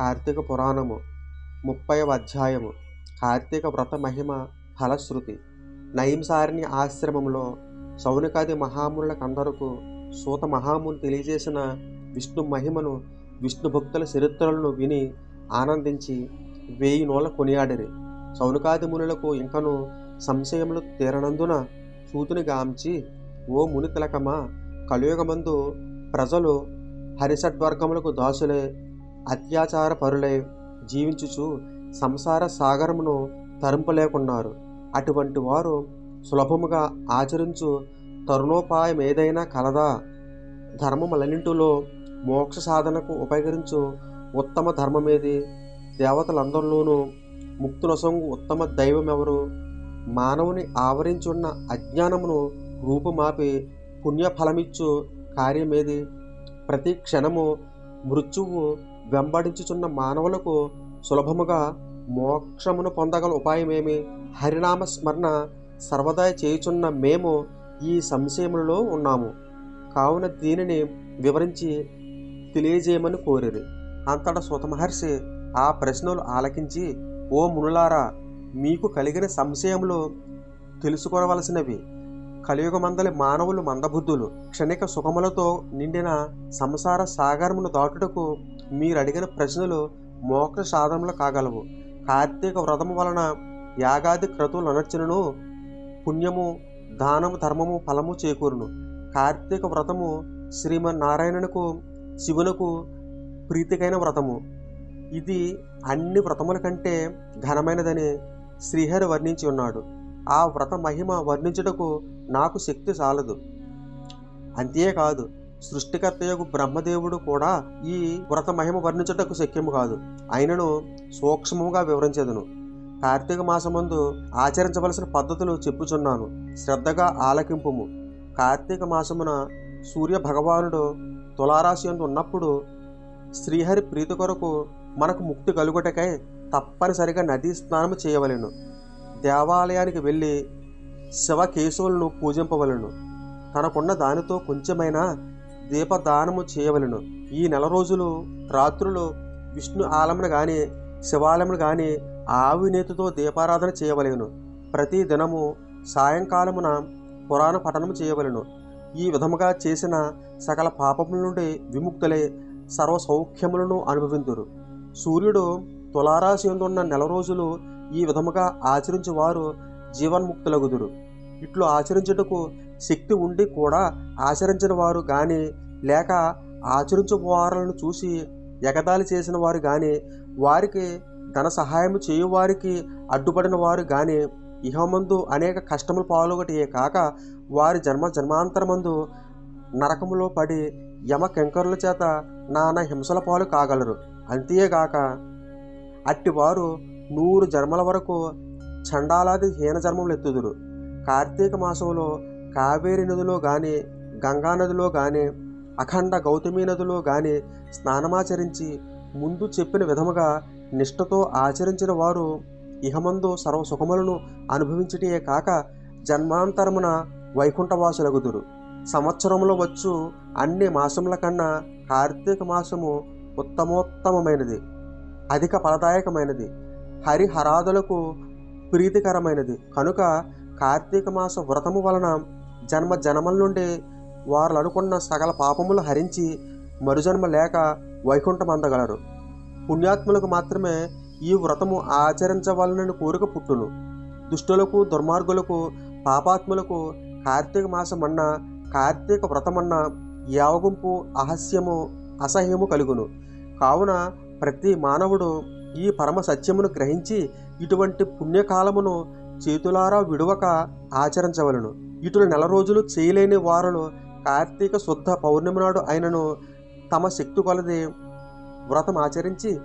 కార్తీక పురాణము ముప్పైవ అధ్యాయము కార్తీక వ్రత మహిమ ఫలశ్రుతి. నయంసారిణి ఆశ్రమంలో సౌనికాది మహామునులకందరకు సూత మహాముని తెలియజేసిన విష్ణు మహిమను విష్ణు భక్తుల చరిత్రలను విని ఆనందించి వేయి నోళ్ళ కొనియాడిరి. సౌనికాది మునులకు ఇంకను సంశయములు తీరనందున సూతుని గాంచి ఓ ముని తిలకమా కలియుగమందు ప్రజలు హరిషడ్వర్గములకు దాసులే అత్యాచార పరులై జీవించుచు సంసార సాగరమును తరింపలేకున్నారు. అటువంటి వారు సులభముగా ఆచరించు తరుణోపాయం ఏదైనా కలదా? ధర్మములన్నింటిలో మోక్ష సాధనకు ఉపయోగించు ఉత్తమ ధర్మమేది? దేవతలందరిలోనూ ముక్తులసొంగు ఉత్తమ దైవం ఎవరు మానవుని ఆవరించున్న అజ్ఞానమును రూపుమాపి పుణ్యఫలమిచ్చు కార్యమేది? ప్రతి క్షణము మృత్యువు వెంబడించుచున్న మానవులకు సులభముగా మోక్షమును పొందగల ఉపాయమేమి? హరినామ స్మరణ సర్వదా చేయుచున్న మేము ఈ సంశయములలో ఉన్నాము. కావున దీనిని వివరించి తెలియజేయమని కోరిరి అంతటా సుతమహర్షి ఆ ప్రశ్నలు ఆలకించి ఓ మునులారా మీకు కలిగిన సంశయములు తెలుసుకోవలసినవి. కలియుగమందలి మానవులు మందబుద్ధులు. క్షణిక సుఖములతో నిండిన సంసార సాగరమును దాటుటకు మీరు అడిగిన ప్రశ్నలు మోక్ష సాధనలు కాగలవు. కార్తీక వ్రతము వలన యాగాది క్రతువులు అనర్చనను పుణ్యము దానము ధర్మము ఫలము చేకూరును. కార్తీక వ్రతము శ్రీమన్నారాయణునకు శివునకు ప్రీతికైన వ్రతము. ఇది అన్ని వ్రతముల కంటే ఘనమైనదని శ్రీహరి వర్ణించి ఉన్నాడు. ఆ వ్రత మహిమ వర్ణించుటకు నాకు శక్తి చాలదు. అంతేకాదు సృష్టికర్తయగు బ్రహ్మదేవుడు కూడా ఈ వ్రత మహిమ వర్ణించుటకు శక్యము కాదు. అయినను సూక్ష్మముగా వివరించదును. కార్తీక మాసమందు ఆచరించవలసిన పద్ధతులు చెప్పుచున్నాను. శ్రద్ధగా ఆలకింపుము. కార్తీక మాసమున సూర్య భగవానుడు తులారాశి అందు ఉన్నప్పుడు శ్రీహరి ప్రీతి కొరకు మనకు ముక్తి కలుగుటకై తప్పనిసరిగా నదీ స్నానం చేయవలెను. దేవాలయానికి వెళ్ళి శివకేశవులను పూజింపవలెను. తనకున్న దానితో కొంచెమైనా దీపదానము చేయవలెను. ఈ నెల రోజులు రాత్రులు విష్ణు ఆలమును గాని శివాలయమును గాని ఆవినేతితో దీపారాధన చేయవలెను. ప్రతి దినము సాయంకాలమున పురాణ పఠనము చేయవలెను. ఈ విధముగా చేసిన సకల పాపముల నుండి విముక్తులై సర్వ సౌఖ్యములను అనుభవింతురు సూర్యుడు తులారాశి ఉన్న నెల రోజులు ఈ విధముగా ఆచరించేవారు జీవన్ముక్తులగుదురు. ఇట్లు ఆచరించుటకు శక్తి ఉండి కూడా ఆచరించిన వారు కానీ లేక ఆచరించువారులను చూసి ఎగదాలి చేసిన వారు కానీ వారికి ధన సహాయం చేయువారికి అడ్డుపడిన వారు కానీ ఇహమందు అనేక కష్టములు పాల్గొటే కాక వారి జన్మ జన్మాంతరమందు నరకములో పడి యమ కెంకరుల చేత నానా హింసల పాలు కాగలరు. అంతేగాక అట్టివారు నూరు జన్మల వరకు చండాలాది హీన జన్మములు ఎత్తుదురు కార్తీక మాసంలో కావేరి నదిలో కానీ గంగా నదిలో కానీ అఖండ గౌతమి నదిలో కానీ స్నానమాచరించి ముందు చెప్పిన విధముగా నిష్ఠతో ఆచరించిన వారు ఇహమందు సర్వ సుఖములను అనుభవించటే కాక జన్మాంతరమున వైకుంఠవాసులగుదురు. సంవత్సరంలో వచ్చు అన్ని మాసముల కన్నా కార్తీక మాసము ఉత్తమోత్తమమైనది అధిక ఫలదాయకమైనది హరిహరాదులకు ప్రీతికరమైనది. కనుక కార్తీక మాస వ్రతము వలన జన్మ జన్మల నుండి వారు అనుకున్న సకల పాపములు హరించి మరుజన్మ లేక వైకుంఠం అందగలరు. పుణ్యాత్ములకు మాత్రమే ఈ వ్రతము ఆచరించవలనని కోరిక పుట్టును. దుష్టులకు దుర్మార్గులకు పాపాత్ములకు కార్తీక మాసమన్న కార్తీక వ్రతమన్న యావగుంపు అహస్యము అసహ్యము కలుగును. కావున ప్రతి మానవుడు ఈ పరమ సత్యమును గ్రహించి ఇటువంటి పుణ్యకాలమును చేతులారా విడువక ఆచరించవలను. ఇటు నెల రోజులు చేయలేని వారులు కార్తీక శుద్ధ పౌర్ణమి నాడు ఆయనను తమ శక్తి కొలది వ్రతం ఆచరించి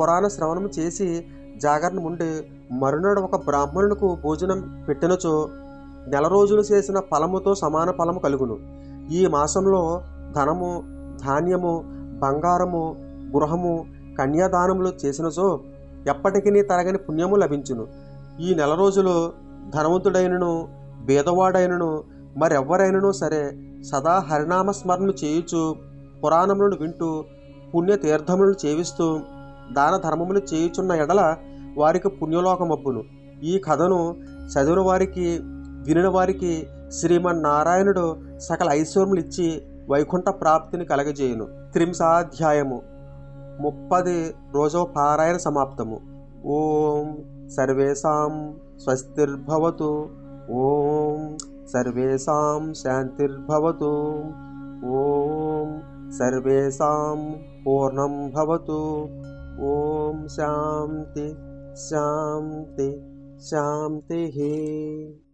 పురాణ శ్రవణం చేసి జాగరణ ఉండి మరునాడు ఒక బ్రాహ్మణునికి భోజనం పెట్టినచో నెల రోజులు చేసిన ఫలముతో సమాన ఫలము కలుగును. ఈ మాసంలో ధనము ధాన్యము బంగారము గృహము కన్యాదానములు చేసినచో ఎప్పటికీ తరగని పుణ్యము లభించును. ఈ నెల రోజులు ధనవంతుడైనను బీదవాడైనను మరెవ్వరైనను సరే సదా హరినామ స్మరణలు చేయుచు పురాణములను వింటూ పుణ్యతీర్థములను చేవిస్తూ దాన ధర్మములు చేయుచున్న ఎడల వారికి పుణ్యలోకమబ్బును. ఈ కథను చదివిన వారికి వినిన వారికి శ్రీమన్నారాయణుడు సకల ఐశ్వర్యములు ఇచ్చి వైకుంఠ ప్రాప్తిని కలగజేయును. త్రింశాధ్యాయము. ముప్పది రోజో పారాయణ సమాప్తము. ఓం स्वस्तिर्भव स्वस्तिर्भवतु। ॐ सर्वेषां शान्तिर्भवतु। ॐ सर्वेषां पूर्णं भवतु। ॐ शान्ति शान्ति।